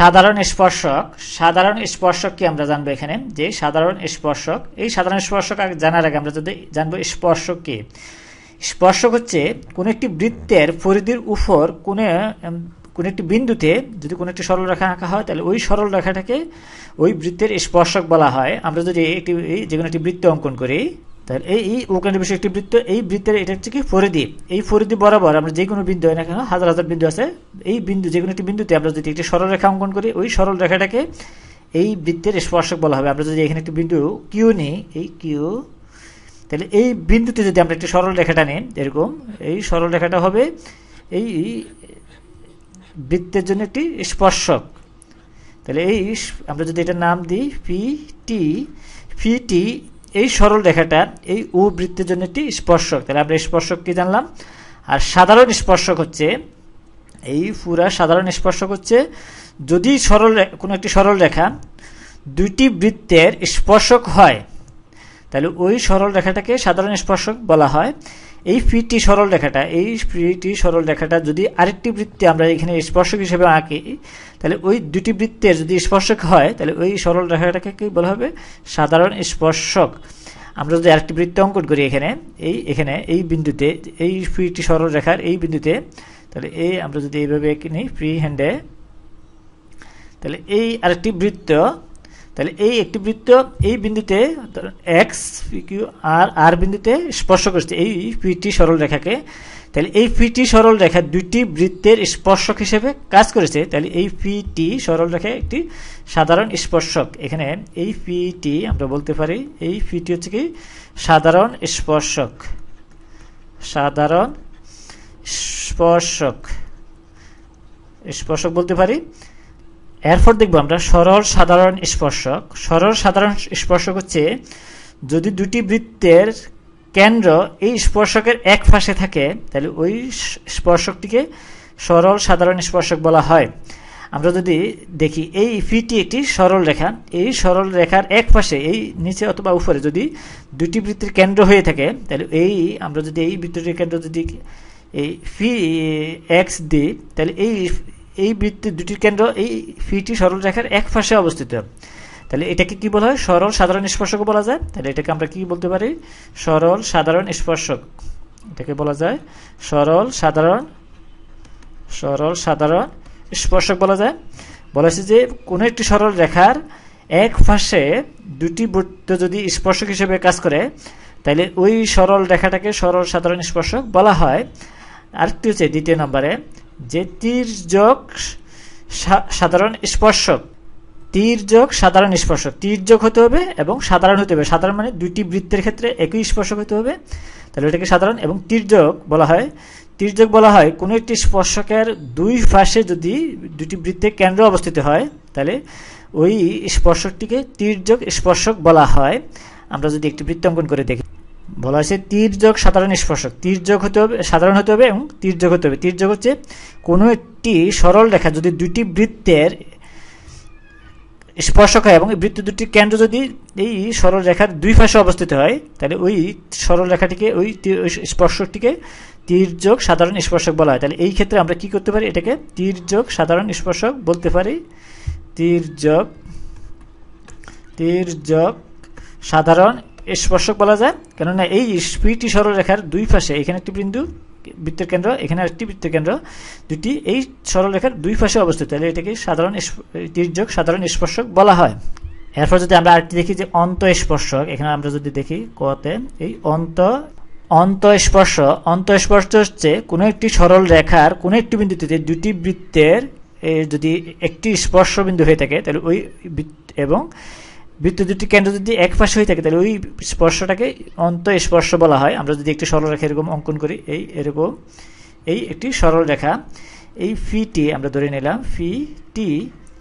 সাধারণ স্পর্শক সাধারণ স্পর্শক কি আমরা জানব এখানে? যে সাধারণ স্পর্শক, এই সাধারণ স্পর্শক জানার আগে আমরা যদি জানব স্পর্শক কি? স্পর্শক হচ্ছে কোন একটি বৃত্তের পরিধির উপর কোন কোন একটি বিন্দুতে যদি কোনো একটি সরল রেখা আঁকা হয়, তাহলে ওই সরল রেখাটাকে ওই বৃত্তের স্পর্শক বলা হয়। আমরা যদি একটি যে কোনো একটি বৃত্ত অঙ্কন করি তাহলে এই এই বিষয় একটি বৃত্ত, এই বৃত্তের এটা হচ্ছে কি পরিধি এই পরিধি বরাবর আমরা যে কোনো বিন্দু হয় না কেন, হাজার হাজার বিন্দু আছে। এই বিন্দু যে কোনো একটি বিন্দুতে আমরা যদি একটি সরল রেখা অঙ্কন করি, ওই সরল রেখাটাকে এই বৃত্তের স্পর্শক বলা হবে। আমরা যদি এখানে একটি বিন্দু কিউ নিই, এই কিউ তাহলে এই বিন্দুতে যদি আমরা একটি সরল রেখাটা নিই, এরকম, এই সরল রেখাটা হবে এই বৃত্তের জন্য একটি স্পর্শক। তাহলে এই আমরা যদি এটার নাম দিই পি টি পি টি এই সরল রেখাটা এই উ বৃত্তের জন্য একটি স্পর্শক। তাহলে আমরা স্পর্শক কি জানলাম? আর সাধারণ স্পর্শক হচ্ছে, এই পুরা সাধারণ স্পর্শক হচ্ছে, যদি সরল কোনো একটি সরল রেখা দুইটি বৃত্তের স্পর্শক হয়, তাহলে ওই সরল রেখাটাকে সাধারণ স্পর্শক বলা হয়। এই ফিটি সরল রেখাটা, এই ফিটি সরল রেখাটা যদি আরেকটি বৃত্তে আমরা এখানে স্পর্শক হিসেবে আঁকি, তাহলে ওই দুটি বৃত্তের যদি স্পর্শক হয়, তাহলে ওই সরল রেখাটাকে কি বলা হবে? সাধারণ স্পর্শক। আমরা যদি আরেকটি বৃত্ত অঙ্কন করি এখানে, এই এখানে, এই বিন্দুতে, এই ফিটি সরল রেখার এই বিন্দুতে, তাহলে এই আমরা যদি এইভাবে নিই ফ্রি হ্যান্ডে তাহলে এই আরেকটি বৃত্ত তাহলে এই একটি বৃত্ত এই বিন্দুতে এক্স কিউ আর আর বিন্দুতে স্পর্শ করছে। এই পিটি সরল রেখাকে। তাহলে এই পিটি সরল রেখা দুইটি বৃত্তের স্পর্শক হিসেবে কাজ করেছে। তাহলে এই পিটি সরল রেখা একটি সাধারণ স্পর্শক। এখানে এই পিটি আমরা বলতে পারি, এই পিটি হচ্ছে কি? সাধারণ স্পর্শক। সাধারণ স্পর্শক। স্পর্শক বলতে পারি এরপর দেখব আমরা সরল সাধারণ স্পর্শক। সরল সাধারণ স্পর্শক হচ্ছে যদি দুটি বৃত্তের কেন্দ্র এই স্পর্শকের এক পাশে থাকে, তাহলে ওই স্পর্শকটিকে সরল সাধারণ স্পর্শক বলা হয়। আমরা যদি দেখি, এই ফিটি একটি সরল রেখা। এই সরল রেখার এক পাশে, এই নিচে অথবা উপরে যদি দুটি বৃত্তির কেন্দ্র হয়ে থাকে, তাহলে এই, আমরা যদি এই বৃত্তটির কেন্দ্র যদি এই ফি এক্স দিই, তাহলে এই এই বৃত্তের দুটি কেন্দ্র, এই ফিটি সরল রেখার এক পাশে অবস্থিত। তাহলে এটাকে কি বলা হয়? সরল সাধারণ স্পর্শক বলা যায়। তাহলে এটাকে আমরা কি বলতে পারি? সরল সাধারণ স্পর্শক। এটাকে বলা যায় সরল সাধারণ সরল সাধারণ স্পর্শক বলা যায়। বলা হয়েছে যে কোনো একটি সরল রেখার এক পাশে দুটি বৃত্ত যদি স্পর্শক হিসেবে কাজ করে, তাহলে ওই সরল রেখাটাকে সরল সাধারণ স্পর্শক বলা হয়। আরেকটি হচ্ছে দ্বিতীয় নম্বরে যে তীর্যক সাধারণ স্পর্শক। তীর্যক সাধারণ স্পর্শক। তীর্যক হতে হবে এবং সাধারণ হতে হবে। সাধারণ মানে দুইটি বৃত্তের ক্ষেত্রে একই স্পর্শক হতে হবে। তাহলে এটাকে সাধারণ এবং তীর্যক বলা হয়। তীর্যক বলা হয় কোনো একটি স্পর্শকের দুই পাশে যদি দুটি বৃত্তের কেন্দ্র অবস্থিত হয়, তাহলে ওই স্পর্শকটিকে তীর্যক স্পর্শক বলা হয়। আমরা যদি একটি বৃত্ত অঙ্কন করে দেখি। বলা হয়েছে তীর্যক সাধারণ স্পর্শক। তীর্যক হতে হবে, সাধারণ হতে হবে এবং তীর্যক হতে হবে। তীর্যক হচ্ছে কোনো একটি সরল রেখা, যদি দুইটি বৃত্তের স্পর্শক হয় এবং বৃত্ত দুটি কেন্দ্র যদি এই সরল রেখার দুই পাশে অবস্থিত হয়, তাহলে ওই সরল রেখাটিকে, ওই স্পর্শকটিকে তীর্যক সাধারণ স্পর্শক বলা হয়। তাহলে এই ক্ষেত্রে আমরা কি করতে পারি? এটাকে তীর্যক সাধারণ স্পর্শক বলতে পারি। তীর্যক তীর্যক সাধারণ স্পর্শক বলা যায়, কেননা এই স্পিটি সরলরেখার দুই পাশে, এখানে একটি বিন্দু, বৃত্তের কেন্দ্র, এখানে একটি বৃত্তের কেন্দ্র, দুটি এই সরলরেখার দুই পাশে অবস্থিত। তাহলে এটাকে সাধারণ তির্যক সাধারণ স্পর্শক বলা হয়। এরপর যদি আমরা আরেকটি দেখি যে অন্ত স্পর্শক, এখানে আমরা যদি দেখি কতে, এই অন্ত অন্ত স্পর্শ অন্ত স্পর্শ হচ্ছে কোনো একটি সরল রেখার কোনো একটি বিন্দুতে দুটি বৃত্তের যদি একটি স্পর্শ বিন্দু হয়ে থাকে, তাহলে ওই এবং বৃত্ত দুটি কেন্দ্র যদি এক পাশে হয়ে থাকে, তাহলে ওই স্পর্শটাকে অন্ত স্পর্শ বলা হয়। আমরা যদি একটি সরল রেখা এরকম অঙ্কন করি, এই এরকম, এই একটি সরল রেখা, এই ফিটি আমরা ধরে নিলাম, ফি টি,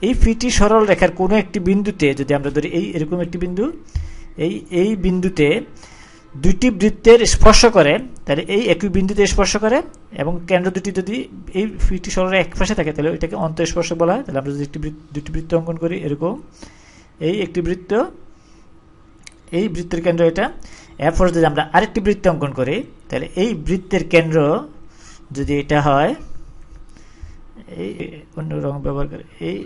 এই ফিটি সরল রেখার কোনো একটি বিন্দুতে যদি আমরা ধরি এই এরকম একটি বিন্দু, এই এই বিন্দুতে দুটি বৃত্তের স্পর্শ করে, তাহলে এই একই বিন্দুতে স্পর্শ করে, এবং কেন্দ্র দুটি যদি এই ফিটি সরল এক পাশে থাকে, তাহলে ওইটাকে অন্ত স্পর্শ বলা হয়। তাহলে আমরা যদি একটি দুটি বৃত্ত অঙ্কন করি, এরকম এই একটি বৃত্ত, এই বৃত্তের কেন্দ্র এটা। এরপর যদি আমরা আরেকটি বৃত্ত অঙ্কন করি, তাহলে এই বৃত্তের কেন্দ্র যদি এটা হয়, এই অন্য রং ব্যবহার করে, এই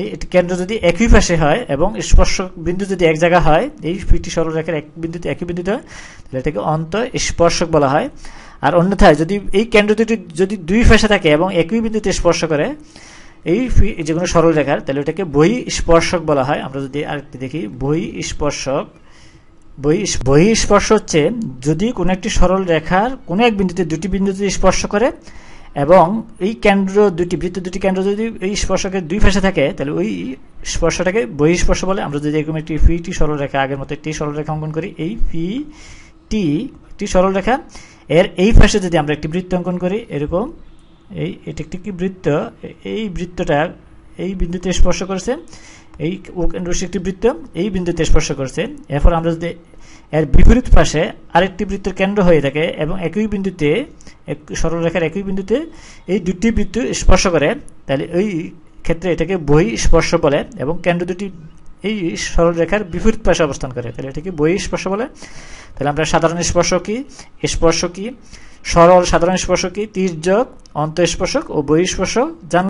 এই কেন্দ্র যদি একই পাশে হয় এবং স্পর্শক বিন্দু যদি এক জায়গা হয়, এই দুইটি সরলরেখার এক বিন্দুতে একই বিন্দুতে হয়, তাহলে এটাকে অন্ত স্পর্শক বলা হয়। আর অন্যথায় যদি এই কেন্দ্র দুটি যদি দুই পাশে থাকে এবং একই বিন্দুতে স্পর্শ করে এই যে কোনো সরলরেখার তাহলে ওটাকে বহি স্পর্শক বলা হয়। আমরা যদি আরেকটি দেখি বহি স্পর্শক বহি বহি স্পর্শ হচ্ছে যদি কোনো একটি সরল রেখার কোনো এক বিন্দুতে দুটি বিন্দুতে স্পর্শ করে এবং এই কেন্দ্র দুটি, বৃত্ত দুটি কেন্দ্র যদি এই স্পর্শকের দুই পাশে থাকে, তাহলে ওই স্পর্শটাকে বহিঃস্পর্শ বলে। আমরা যদি এরকম একটি ফি টি সরলরেখা আগের মতো একটি সরলরেখা অঙ্কন করি, এই ফি টি একটি সরলরেখা এর এই পাশে যদি আমরা একটি বৃত্ত অঙ্কন করি, এরকম এই, এটি একটি কি বৃত্ত? এই বৃত্তটা এই বিন্দুতে স্পর্শ করেছে, এই ও কেন্দ্রশী একটি বৃত্ত এই বিন্দুতে স্পর্শ করছে। এরপর আমরা যদি এর বিপরীত পাশে আরেকটি বৃত্তের কেন্দ্র হয়ে থাকে এবং একই বিন্দুতে, এক সরলরেখার একই বিন্দুতে এই দুটি বৃত্ত স্পর্শ করে, তাহলে ওই ক্ষেত্রে এটাকে বহি স্পর্শ বলে এবং কেন্দ্র দুটি এই সরলরেখার বিপরীত পাশে অবস্থান করে। তাহলে এটাকে বহি স্পর্শ বলে। তাহলে আমরা সাধারণ স্পর্শ কি? স্পর্শ কি? সরল সাধারণ স্পর্শ কি তীর্যক অন্তঃস্পর্শক ও বহিঃস্পর্শক। জানলাম